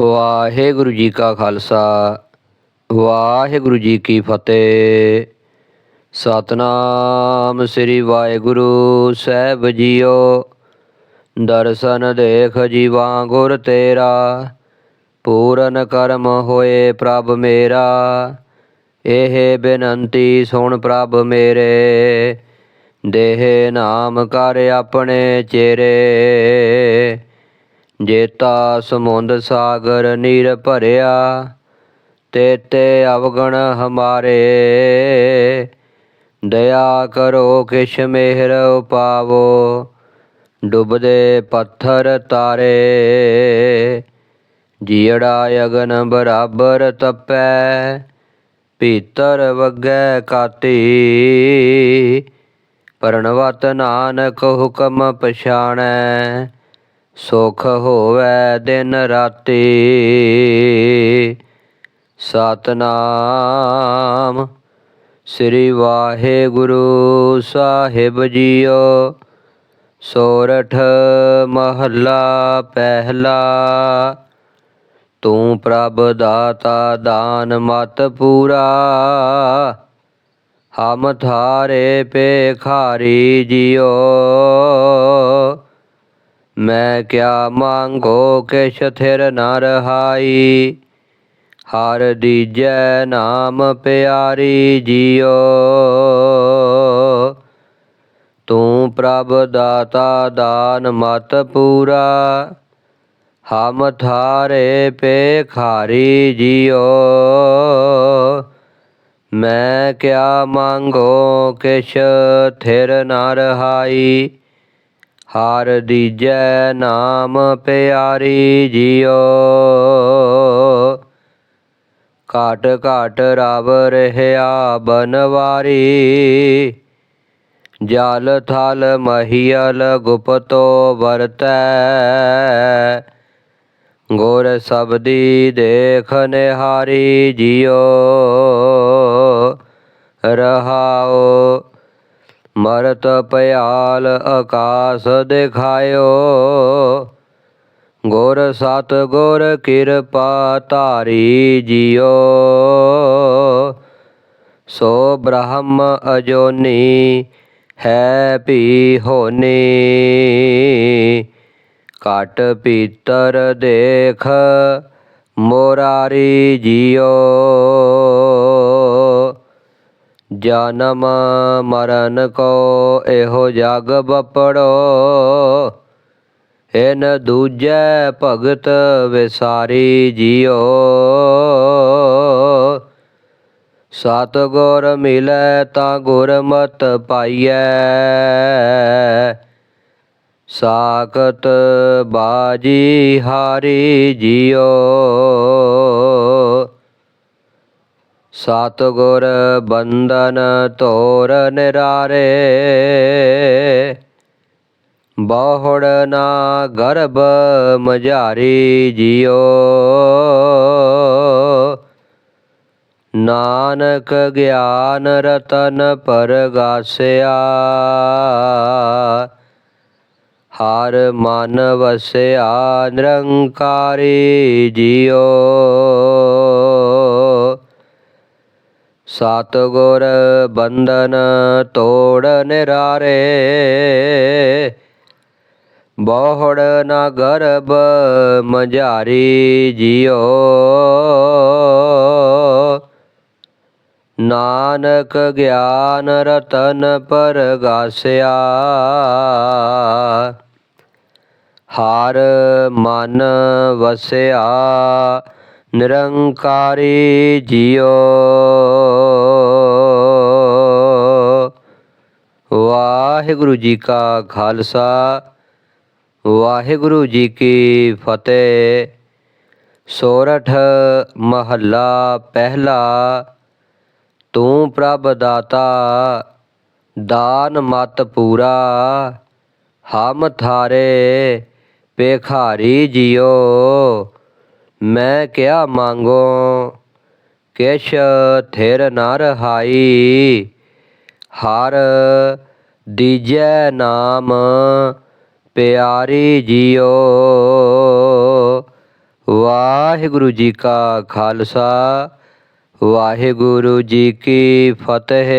ਵਾਹਿਗੁਰੂ ਜੀ ਕਾ ਖਾਲਸਾ, ਵਾਹਿਗੁਰੂ ਜੀ ਕੀ ਫਤਿਹ। ਸਤਨਾਮ ਸ੍ਰੀ ਵਾਹਿਗੁਰੂ, ਸਾਹਿਬ ਜੀਓ। ਦਰਸ਼ਨ ਦੇਖ ਜੀਵਾਂ ਗੁਰ ਤੇਰਾ, ਪੂਰਨ ਕਰਮ ਹੋਏ ਪ੍ਰਭ ਮੇਰਾ। ਇਹ ਬੇਨੰਤੀ ਸੁਣ ਪ੍ਰਭ ਮੇਰੇ, ਦੇਹ ਨਾਮ ਕਰ ਆਪਣੇ ਚੇਰੇ ਜੇਤਾ ਸਮੁੰਦ ਸਾਗਰ ਨੀਰ ਭਰਿਆ ਤੇਤੇ ਅਵਗਣ ਹਮਾਰੇ। ਦਇਆ ਕਰੋ ਕਿਛ ਮਿਹਰ ਉਪਾਵੋ, ਡੁੱਬਦੇ ਪੱਥਰ ਤਾਰੇ। ਜੀੜਾ ਅਗਨ ਬਰਾਬਰ ਤਪੈ, ਭੀਤਰ ਵਗੈ ਕਾਤੀ। ਪਰਣਵਤ ਨਾਨਕ ਹੁਕਮ ਪਛਾਣੈ ਸੁਖ ਹੋਵੇ ਦਿਨ ਰਾਤੀ। ਸਤਨਾਮ ਸ੍ਰੀ ਵਾਹਿਗੁਰੂ ਸਾਹਿਬ ਜੀਓ। ਸੋਰਠ ਮਹੱਲਾ ਪਹਿਲਾ। ਤੂੰ ਪ੍ਰਭ ਦਾਤਾ ਦਾਨ ਮਤ ਪੂਰਾ। ਹਮ ਥਾਰੇ ਪੇਖਾਰੀ ਜਿਓ। ਮੈਂ ਕਿਆ ਮੰਗੋ ਕਿਛ ਥਿਰ ਨ ਰਹਾਈ ਹਰ ਦੀਜੈ ਨਾਮ ਪਿਆਰੀ ਜਿਓ ਤੂੰ ਪ੍ਰਭ ਦਾਤਾ ਦਾਨ ਮਤ ਪੂਰਾ ਹਮ ਥਾਰੇ ਪੇਖਾਰੀ ਜਿਓ ਮੈਂ ਕਿਆ ਮੰਗੋ ਕਿਛ ਥਿਰ ਨ ਰਹਾਈ ਹਰ ਦੀਜੈ ਨਾਮ ਪਿਆਰੀ ਜਿਓ। ਘਾਟ ਘਾਟ ਰਵ ਰਹਿਆ ਬਨਵਾਰੀ। ਜਲ ਥਲ ਮਹੀਲ ਗੁਪਤੋ ਵਰਤੈ। ਗੁਰ ਸਬਦੀ ਦੇਖ ਨਿਹਾਰੀ ਜਿਓ। ਰਹਾਓ ਮਰਤ ਪਿਆਲ ਆਕਾਸ ਦਿਖਾਇਓ। ਗੁਰ ਸਤ ਗੁਰ ਕਿਰਪਾ ਧਾਰੀ ਜਿਓ। ਸੋ ਬ੍ਰਹਮ ਅਜੋਨੀ ਹੈ ਭੀ ਹੋਨੀ। ਕਾਟ ਪੀਤਰ ਦੇਖ ਮੋਰਾਰੀ ਜਿਓ। ਜਨਮ ਮਰਨ ਕੋ ਇਹੋ ਜਗ ਬਪੜੋ। ਇਨ ਦੂਜੈ ਭਗਤ ਵਿਸਾਰੀ ਜਿਓ। ਸਤ ਗੁਰ ਮਿਲੈ ਤਾਂ ਗੁਰਮਤ ਪਾਈਐ। ਸਾਖਤ ਬਾਜੀ ਹਾਰੀ ਜਿਓ। ਸਤ ਗੁਰ ਬੰਦਨ ਤੋਰ ਨਿਰਾਰੇ, ਬਹੁੜ ਨਾ ਗਰਭ ਮਝਾਰੀ ਜਿਓ ਨਾਨਕ ਗਿਆਨ ਰਤਨ ਪਰਗਾਸਿਆ ਹਰ ਮਨ ਵਸਿਆ ਨਿਰੰਕਾਰੀ ਜਿਓ ਸਤਗੁਰ ਬੰਧਨ ਤੋੜ ਨਿਰਾਰੇ, ਬਹੁੜ ਨਾ ਗਰਭ ਮਝਾਰੀ ਜਿਓ ਨਾਨਕ ਗਿਆਨ ਰਤਨ ਪਰਗਾਸਿਆ, ਹਰ ਮਨ ਵਸਿਆ, ਨਿਰੰਕਾਰੀ ਜਿਓ ਵਾਹਿਗੁਰੂ ਜੀ ਕਾ ਖਾਲਸਾ, ਵਾਹਿਗੁਰੂ ਜੀ ਕੀ ਫਤਿਹ। ਸੋਰਠ ਮਹੱਲਾ ਪਹਿਲਾ, ਤੂੰ ਪ੍ਰਭ ਦਾਤਾ, ਦਾਨ ਮਤ ਪੂਰਾ, ਹਮ ਥਾਰੇ ਪੇਖਾਰੀ ਜਿਓ ਮੈਂ ਕਿਆ ਮੰਗੋ, ਕਿਛ ਥਿਰ ਨ ਰਹਾਈ, ਹਰ ਦੀਜੈ ਨਾਮ ਪਿਆਰੀ ਜੀਓ। ਵਾਹਿਗੁਰੂ ਜੀ ਕਾ ਖਾਲਸਾ ਵਾਹਿਗੁਰੂ ਜੀ ਕੀ ਫਤਿਹ।